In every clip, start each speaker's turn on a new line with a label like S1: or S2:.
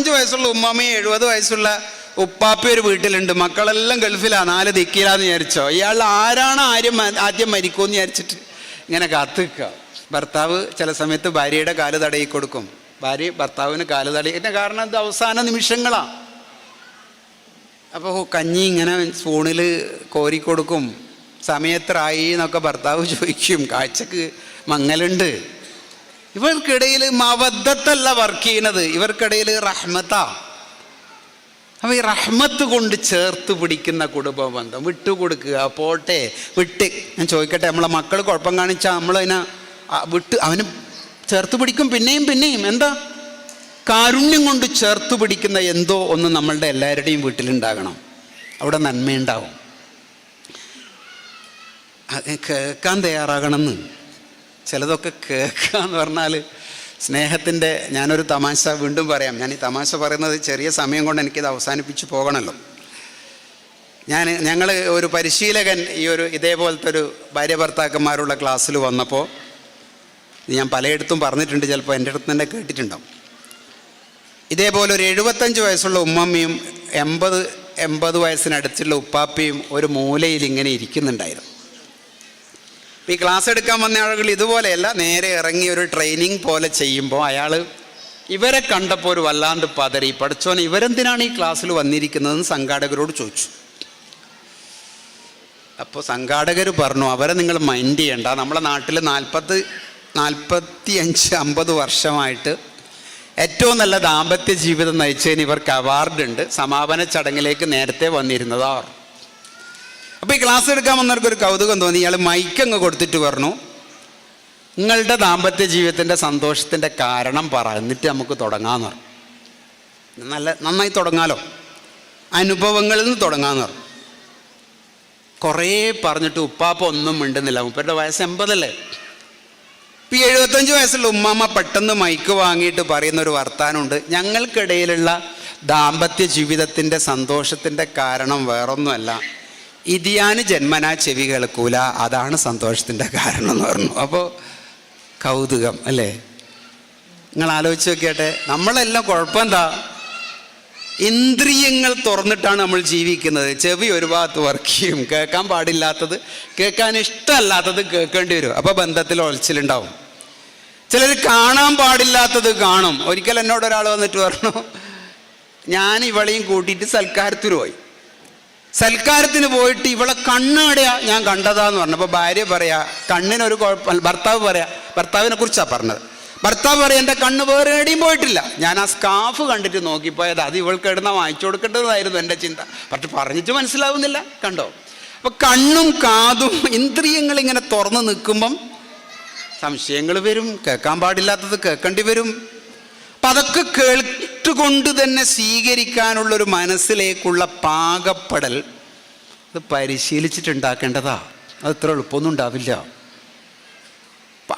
S1: അറുപത്തഞ്ച് വയസ്സുള്ള ഉമ്മാമയും എഴുപത് വയസ്സുള്ള ഉപ്പാപ്പി ഒരു വീട്ടിലുണ്ട്. മക്കളെല്ലാം ഗൾഫിലാണ് നാല് ദിക്കിലാന്ന് വിചാരിച്ചോ. ഇയാൾ ആരാണ് ആരും ആദ്യം മരിക്കുമെന്ന് വിചാരിച്ചിട്ട് ഇങ്ങനെ കാത്തു ഭർത്താവ് ചില സമയത്ത് ഭാര്യയുടെ കാൽ തടയി കൊടുക്കും. ഭാര്യ ഭർത്താവിന് കാൽ തടയി. ഇതിന്റെ കാരണം ഇത് അവസാന നിമിഷങ്ങളാണ് അപ്പോൾ കഞ്ഞി ഇങ്ങനെ സ്പൂണിൽ കോരിക്കൊടുക്കും സമയത്രായി എന്നൊക്കെ ഭർത്താവ് ചോദിക്കും. കാഴ്ചക്ക് മങ്ങലുണ്ട്. ഇവർക്കിടയിൽ മവദ്ധത്തല്ല വർക്ക് ചെയ്യുന്നത്. ഇവർക്കിടയിൽ റഹ്മത്താ. അപ്പോൾ ഈ റഹ്മത്ത് കൊണ്ട് ചേർത്ത് പിടിക്കുന്ന കുടുംബ ബന്ധം. വിട്ടുകൊടുക്കുക പോട്ടെ വിട്ട്. ഞാൻ ചോദിക്കട്ടെ നമ്മളെ മക്കൾ കുഴപ്പം കാണിച്ചാൽ നമ്മളതിനെ വിട്ട് അവന് ചേർത്ത് പിടിക്കും പിന്നെയും പിന്നെയും. എന്താ? കാരുണ്യം കൊണ്ട് ചേർത്ത് പിടിക്കുന്ന എന്തോ ഒന്ന് നമ്മളുടെ എല്ലാവരുടെയും വീട്ടിലുണ്ടാകണം. അവിടെ നന്മയുണ്ടാവും. കേൾക്കാൻ തയ്യാറാകണമെന്ന്. ചിലതൊക്കെ കേൾക്കുക എന്ന് പറഞ്ഞാൽ സ്നേഹത്തിന്റെ ഞാനൊരു തമാശ വീണ്ടും പറയാം. ഞാൻ ഈ തമാശ പറയുന്നത് ചെറിയ സമയം കൊണ്ട് എനിക്കിത് അവസാനിപ്പിച്ച് പോകണമല്ലോ ഞാൻ ഞങ്ങൾ ഒരു പരിശീലകൻ ഈ ഒരു ഇതേപോലത്തെ ഒരു ഭാര്യ ഭർത്താക്കന്മാരുള്ള ക്ലാസ്സിൽ വന്നപ്പോൾ ഞാൻ പലയിടത്തും പറഞ്ഞിട്ടുണ്ട് ചിലപ്പോൾ എന്റെ അടുത്ത് തന്നെ കേട്ടിട്ടുണ്ടാവും. ഇതേപോലെ ഒരു എഴുപത്തഞ്ച് വയസ്സുള്ള ഉമ്മമ്മയും എൺപത് എൺപത് വയസ്സിനടുത്തുള്ള ഉപ്പാപ്പയും ഒരു മൂലയിൽ ഇങ്ങനെ ഇരിക്കുന്നുണ്ടായിരുന്നു. ഈ ക്ലാസ് എടുക്കാൻ വന്ന ആളുകൾ ഇതുപോലെയല്ല നേരെ ഇറങ്ങി ഒരു ട്രെയിനിങ് പോലെ ചെയ്യുമ്പോൾ അയാൾ ഇവരെ കണ്ടപ്പോൾ ഒരു വല്ലാണ്ട് പതറി. പഠിച്ചോൻ ഇവരെന്തിനാണ് ഈ ക്ലാസ്സിൽ വന്നിരിക്കുന്നതെന്ന് സംഘാടകരോട് ചോദിച്ചു. അപ്പോൾ സംഘാടകർ പറഞ്ഞു അവരെ നിങ്ങൾ മൈൻഡ് ചെയ്യണ്ട. നമ്മളെ നാട്ടിൽ നാൽപ്പത് നാൽപ്പത്തി അഞ്ച് അമ്പത് വർഷമായിട്ട് ഏറ്റവും നല്ല ദാമ്പത്യ ജീവിതം നയിച്ചതിന് ഇവർക്ക് അവാർഡുണ്ട് സമാപന ചടങ്ങിലേക്ക് നേരത്തെ വന്നിരുന്നതാ അപ്പോൾ ഈ ക്ലാസ് എടുക്കാൻ വന്നവർക്ക് ഒരു കൗതുകം തോന്നി. ഇയാൾ മൈക്ക് അങ്ങ് കൊടുത്തിട്ട് പറഞ്ഞു നിങ്ങളുടെ ദാമ്പത്യ ജീവിതത്തിന്റെ സന്തോഷത്തിന്റെ കാരണം പറ എന്നിട്ട് നമുക്ക് തുടങ്ങാമെന്ന് പറഞ്ഞു. നല്ല നന്നായി തുടങ്ങാലോ? അനുഭവങ്ങളിൽ നിന്ന് തുടങ്ങാമെന്ന് പറഞ്ഞു. കുറേ പറഞ്ഞിട്ട് ഉപ്പാപ്പ ഒന്നും മിണ്ടുന്നില്ല. മുപ്പരുടെ വയസ്സ് എൺപതല്ലേ? ഇപ്പം എഴുപത്തഞ്ച് വയസ്സുള്ള ഉമ്മാമ്മ പെട്ടെന്ന് മൈക്ക് വാങ്ങിയിട്ട് പറയുന്ന ഒരു വർത്താനമുണ്ട് ഞങ്ങൾക്കിടയിലുള്ള ദാമ്പത്യ ജീവിതത്തിന്റെ സന്തോഷത്തിന്റെ കാരണം വേറൊന്നുമല്ല. ഇതിയാന് ജന്മനാ ചെവി കേൾക്കൂല അതാണ് സന്തോഷത്തിന്റെ കാരണം എന്ന് പറഞ്ഞു. അപ്പോൾ കൗതുകം അല്ലേ? നിങ്ങൾ ആലോചിച്ച് നോക്കിയാട്ടെ നമ്മളെല്ലാം കുഴപ്പം എന്താ ഇന്ദ്രിയങ്ങൾ തുറന്നിട്ടാണ് നമ്മൾ ജീവിക്കുന്നത്. ചെവി ഒരു ഭാഗത്ത് വർക്ക് ചെയ്യും. കേൾക്കാൻ പാടില്ലാത്തത് കേൾക്കാൻ ഇഷ്ടമല്ലാത്തത് കേൾക്കേണ്ടി വരും. അപ്പോൾ ബന്ധത്തിൽ ഒളിച്ചിലുണ്ടാവും. ചിലർ കാണാൻ പാടില്ലാത്തത് കാണും. ഒരിക്കൽ എന്നോട് ഒരാൾ വന്നിട്ട് പറഞ്ഞു ഞാൻ ഇവളെയും കൂട്ടിയിട്ട് സൽക്കാരത്തിൽ പോയി. സൽക്കാരത്തിന് പോയിട്ട് ഇവളെ കണ്ണാടെയാ ഞാൻ കണ്ടതാന്ന് പറഞ്ഞു. അപ്പോൾ ഭാര്യ പറയാ കണ്ണിനൊരു കുഴപ്പം ഭർത്താവ് പറയാ ഭർത്താവിനെ കുറിച്ചാണ് പറഞ്ഞത്? ഭർത്താവ് പറയാം എന്റെ കണ്ണ് വേറെ എവിടെയും പോയിട്ടില്ല. ഞാൻ ആ സ്കാഫ് കണ്ടിട്ട് നോക്കിപ്പോയത്. അത് ഇവൾക്ക് ഇടുന്ന വാങ്ങിച്ചു കൊടുക്കേണ്ടതായിരുന്നു എന്റെ ചിന്ത. പക്ഷെ പറഞ്ഞിട്ട് മനസ്സിലാവുന്നില്ല കണ്ടോ? അപ്പൊ കണ്ണും കാതും ഇന്ദ്രിയങ്ങൾ ഇങ്ങനെ തുറന്നു നിൽക്കുമ്പം സംശയങ്ങൾ വരും കേൾക്കാൻ പാടില്ലാത്തത് കേൾക്കേണ്ടി വരും. അപ്പം അതൊക്കെ കേട്ടുകൊണ്ട് തന്നെ സ്വീകരിക്കാനുള്ളൊരു മനസ്സിലേക്കുള്ള പാകപ്പെടൽ അത് പരിശീലിച്ചിട്ടുണ്ടാക്കേണ്ടതാ. അത് ഇത്ര എളുപ്പമൊന്നും ഉണ്ടാവില്ല.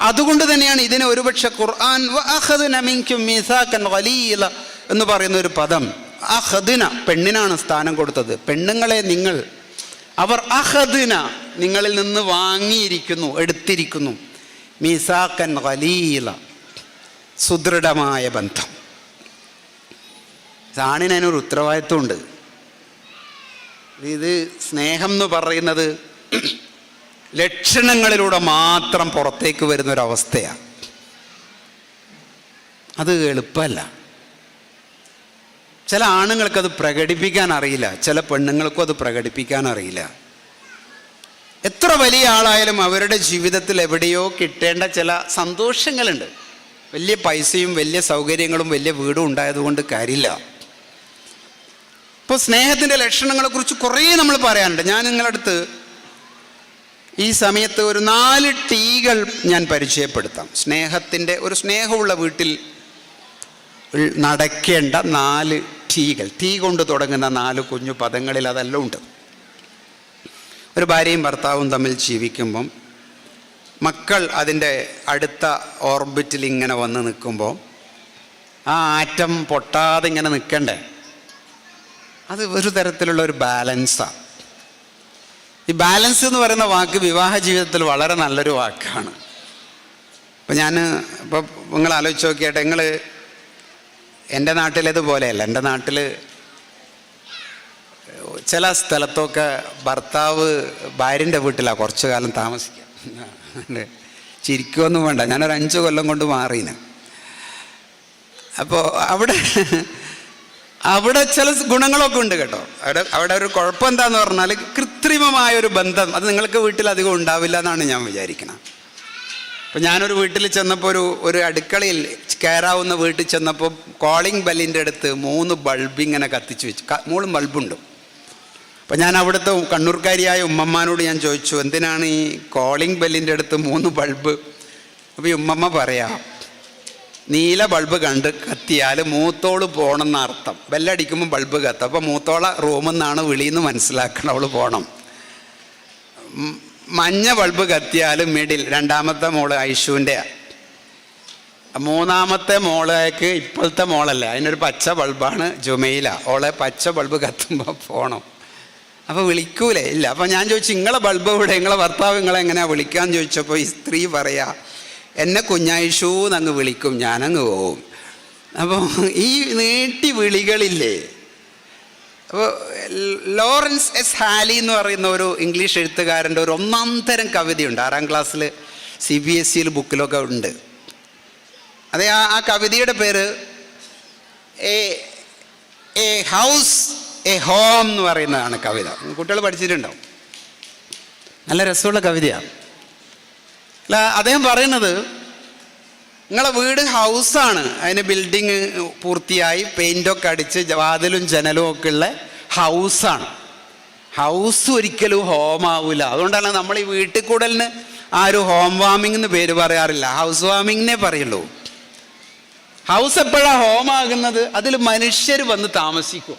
S1: അതുകൊണ്ട് തന്നെയാണ് ഇതിനെ ഒരുപക്ഷെ ഖുർആൻ എന്ന് പറയുന്ന ഒരു പദം. അഹദിന പെണ്ണിനാണ് സ്ഥാനം കൊടുത്തത്. പെണ്ണുങ്ങളെ നിങ്ങൾ അവർ അഹദിന നിങ്ങളിൽ നിന്ന് വാങ്ങിയിരിക്കുന്നു എടുത്തിരിക്കുന്നു. മീസാക്കൻ വലീല സുദൃഢമായ ബന്ധം. ആണിന് അതിനൊരു ഉത്തരവാദിത്വമുണ്ട്. ഇത് സ്നേഹം എന്ന് പറയുന്നത് ലക്ഷണങ്ങളിലൂടെ മാത്രം പുറത്തേക്ക് വരുന്ന ഒരവസ്ഥയാണ് അത് എളുപ്പമല്ല. ചില ആണുങ്ങൾക്കത് പ്രകടിപ്പിക്കാൻ അറിയില്ല. ചില പെണ്ണുങ്ങൾക്കും അത് പ്രകടിപ്പിക്കാൻ അറിയില്ല. എത്ര വലിയ ആളായാലും അവരുടെ ജീവിതത്തിൽ എവിടെയോ കിട്ടേണ്ട ചില സന്തോഷങ്ങളുണ്ട്. വലിയ പൈസയും വലിയ സൗകര്യങ്ങളും വലിയ വീടും ഉണ്ടായതുകൊണ്ട് കാര്യമില്ല. ഇപ്പോൾ സ്നേഹത്തിന്റെ ലക്ഷണങ്ങളെക്കുറിച്ച് കുറേ നമ്മൾ പറയാനുണ്ട്. ഞാൻ നിങ്ങളടുത്ത് ഈ സമയത്ത് ഒരു നാല് ടീകൾ ഞാൻ പരിചയപ്പെടുത്താം. സ്നേഹത്തിന്റെ ഒരു സ്നേഹമുള്ള വീട്ടിൽ നടക്കേണ്ട നാല് ടീകൾ. ടീ കൊണ്ട് തുടങ്ങുന്ന നാല് കുഞ്ഞു പദങ്ങളിൽ അതെല്ലാം ഉണ്ട്. ഒരു ഭാര്യയും ഭർത്താവും തമ്മിൽ ജീവിക്കുമ്പം മക്കൾ അതിന്റെ അടുത്ത ഓർബിറ്റിൽ ഇങ്ങനെ വന്ന് നിൽക്കുമ്പോൾ ആ ആറ്റം പൊട്ടാതെ ഇങ്ങനെ നിൽക്കണ്ടേ? അത് ഒരു തരത്തിലുള്ള ഒരു ബാലൻസാണ് ഈ ബാലൻസ് എന്ന് പറയുന്ന വാക്ക് വിവാഹ ജീവിതത്തിൽ വളരെ നല്ലൊരു വാക്കാണ്. അപ്പം ഞാൻ ഇപ്പോൾ നിങ്ങൾ ആലോചിച്ച് നോക്കിയാട്ടെ നിങ്ങൾ എന്റെ നാട്ടിലേതുപോലെയല്ല എന്റെ നാട്ടിൽ ചില സ്ഥലത്തൊക്കെ ഭർത്താവ് ഭാര്യന്റെ വീട്ടിലാണ് കുറച്ചു കാലം താമസിക്കുക ചിരിക്കുമൊന്നും വേണ്ട. ഞാനൊരു അഞ്ച് കൊല്ലം കൊണ്ട് മാറിയിന് അപ്പോൾ അവിടെ അവിടെ ചില ഗുണങ്ങളൊക്കെ ഉണ്ട് കേട്ടോ. അവിടെ അവിടെ ഒരു കുഴപ്പം എന്താന്ന് പറഞ്ഞാൽ കൃത്രിമമായ ഒരു ബന്ധം. അത് നിങ്ങൾക്ക് വീട്ടിൽ അധികം ഉണ്ടാവില്ല എന്നാണ് ഞാൻ വിചാരിക്കുന്നത് അപ്പം ഞാനൊരു വീട്ടിൽ ചെന്നപ്പോൾ ഒരു ഒരു അടുക്കളയിൽ കയറാവുന്ന വീട്ടിൽ ചെന്നപ്പോൾ കോളിംഗ് ബെല്ലിന്റെ അടുത്ത് മൂന്ന് ബൾബ് ഇങ്ങനെ കത്തിച്ച് വെച്ചു മൂന്ന് ബൾബുണ്ട് അപ്പം ഞാൻ അവിടുത്തെ കണ്ണൂർക്കാരിയായ ഉമ്മമ്മാനോട് ഞാൻ ചോദിച്ചു എന്തിനാണ് ഈ കോളിംഗ് ബെല്ലിന്റെ അടുത്ത് മൂന്ന് ബൾബ് അപ്പോൾ ഈ ഉമ്മമ്മ പറയാം നീല ബൾബ് കണ്ട് കത്തിയാൽ മൂത്തോൾ പോകണമെന്ന അർത്ഥം. ബെല്ലടിക്കുമ്പോൾ ബൾബ് കത്തും. അപ്പോൾ മൂത്തോള റൂമിൽ നിന്നാണ് വിളിയെന്ന് മനസ്സിലാക്കണം അവൾ പോകണം മഞ്ഞ ബൾബ് കത്തിയാൽ മിഡിൽ രണ്ടാമത്തെ മോൾ ഐഷുവിന്റെ മൂന്നാമത്തെ മോളേക്ക് ഇപ്പോഴത്തെ മോളല്ല അതിനൊരു പച്ച ബൾബാണ് ജുമയില ഓളെ പച്ച ബൾബ് കത്തുമ്പോൾ പോകണം അപ്പോൾ വിളിക്കൂലേ? ഇല്ല അപ്പോൾ ഞാൻ ചോദിച്ചു നിങ്ങളെ ബൾബ് ഇവിടെ നിങ്ങളെ ഭർത്താവ് നിങ്ങളെ എങ്ങനെയാ വിളിക്കാന്ന് ചോദിച്ചപ്പോൾ ഈ സ്ത്രീ പറയാ എന്നെ കുഞ്ഞായിഷൂ എന്നങ്ങ് വിളിക്കും ഞാനങ്ങ് പോവും. അപ്പോൾ ഈ നീട്ടി വിളികളില്ലേ? അപ്പോൾ ലോറൻസ് എസ് ഹാലി എന്ന് പറയുന്ന ഒരു ഇംഗ്ലീഷ് എഴുത്തുകാരന്റെ ഒരു ഒന്നാം തരം കവിതയുണ്ട്. ആറാം ക്ലാസ്സിൽ സി ബി എസ് സിയിൽ ബുക്കിലൊക്കെ ഉണ്ട്. അതെ ആ ആ കവിതയുടെ പേര് a a house a home എന്ന് പറയുന്നതാണ് കവിത. കുട്ടികൾ പഠിച്ചിട്ടുണ്ടാവും നല്ല രസമുള്ള കവിതയാണ് അല്ല അദ്ദേഹം പറയുന്നത് നിങ്ങളെ വീട് ഹൗസാണ്. അതിന് ബിൽഡിങ് പൂർത്തിയായി പെയിന്റൊക്കെ അടിച്ച് വാതിലും ജനലും ഒക്കെ ഉള്ള ഹൗസാണ്. ഹൗസ് ഒരിക്കലും ഹോം ആവില്ല അതുകൊണ്ടാണ് നമ്മൾ ഈ വീട്ടിൽ കൂടലിന് ഒരു ഹോം വാമിംഗ് എന്ന് പേര് പറയാറില്ല. ഹൗസ് വാമിങ്ങിനെ പറയുള്ളൂ. ഹൗസ് എപ്പോഴാണ് ഹോം ആകുന്നത്? അതിൽ മനുഷ്യർ വന്ന് താമസിക്കും.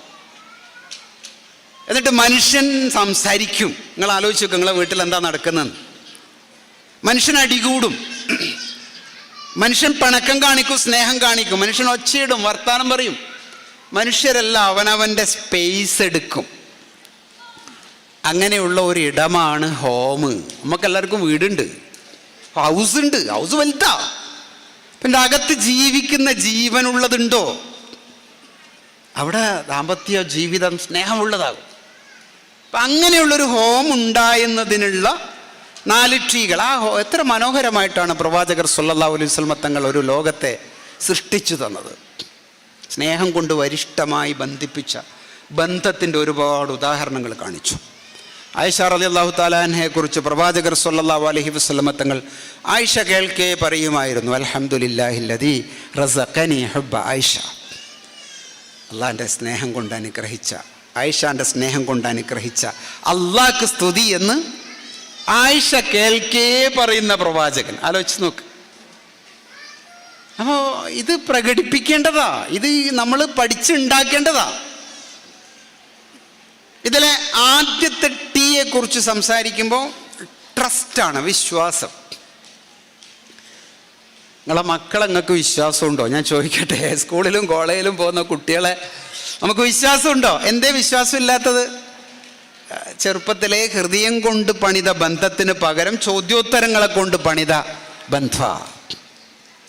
S1: എന്നിട്ട് മനുഷ്യൻ സംസാരിക്കും. നിങ്ങൾ ആലോചിച്ച് നിങ്ങളുടെ നിങ്ങളെ വീട്ടിൽ എന്താ നടക്കുന്നതെന്ന്. മനുഷ്യൻ അടികൂടും മനുഷ്യൻ പണക്കം കാണിക്കും സ്നേഹം കാണിക്കും. മനുഷ്യൻ ഒച്ചയിടും വർത്താനം പറയും. മനുഷ്യരല്ല അവനവന്റെ സ്പേസ് എടുക്കും. അങ്ങനെയുള്ള ഒരു ഇടമാണ് ഹോം നമുക്കെല്ലാവർക്കും വീടുണ്ട്. ഹൗസ് ഉണ്ട്. ഹൗസ് വലുതാ. പിന്നെ അകത്ത് ജീവിക്കുന്ന ജീവനുള്ളതുണ്ടോ? അവിടെ ദാമ്പത്യ ജീവിതം സ്നേഹമുള്ളതാകും. അപ്പം അങ്ങനെയുള്ളൊരു ഹോം ഉണ്ടായെന്നതിനുള്ള നാല് ട്രീകൾ. ആ എത്ര മനോഹരമായിട്ടാണ് പ്രവാചകർ അലൈഹി വസല്ലമ തങ്ങൾ ഒരു ലോകത്തെ സൃഷ്ടിച്ചു തന്നത്. സ്നേഹം കൊണ്ട് വരിഷ്ഠമായി ബന്ധിപ്പിച്ച ബന്ധത്തിന്റെ ഒരുപാട് ഉദാഹരണങ്ങൾ കാണിച്ചു. ആയിഷ അലി അള്ളാഹു താലാഹിനെക്കുറിച്ച് കുറിച്ച് പ്രവാചകർ സല്ലല്ലാഹു അലഹി വസല്ലമ തങ്ങൾ ആയിഷ കേൾക്കേ പറയുമായിരുന്നു അലഹമുല്ലാഹില്ലതി റസഖനി ഹബ്ബ ആയിഷ. അള്ളാഹിന്റെ സ്നേഹം കൊണ്ട് അനുഗ്രഹിച്ച ആയിഷാന്റെ സ്നേഹം കൊണ്ട് അനുഗ്രഹിച്ച അള്ളാഹ്ക്ക് സ്തുതി എന്ന് ആയിഷ കേൾക്കേ പറയുന്ന പ്രവാചകൻ. ആലോചിച്ച് നോക്ക്. അപ്പോൾ ഇത് പ്രകടിപ്പിക്കേണ്ടതാ. ഇത് നമ്മൾ പഠിച്ചുണ്ടാക്കേണ്ടതാ. ഇതിലെ ആദ്യത്തെ ടീയെ കുറിച്ച് സംസാരിക്കുമ്പോൾ ട്രസ്റ്റാണ് വിശ്വാസം. നിങ്ങളെ മക്കളെ നിങ്ങൾക്ക് വിശ്വാസമുണ്ടോ? ഞാൻ ചോദിക്കട്ടെ. സ്കൂളിലും കോളേജിലും പോകുന്ന കുട്ടികളെ നമുക്ക് വിശ്വാസമുണ്ടോ? എന്തേ വിശ്വാസം ഇല്ലാത്തത് ചെറുപ്പത്തിലെ ഹൃദയം കൊണ്ട് പണിത ബന്ധത്തിന് പകരം ചോദ്യോത്തരങ്ങളെ കൊണ്ട് പണിത ബന്ധ.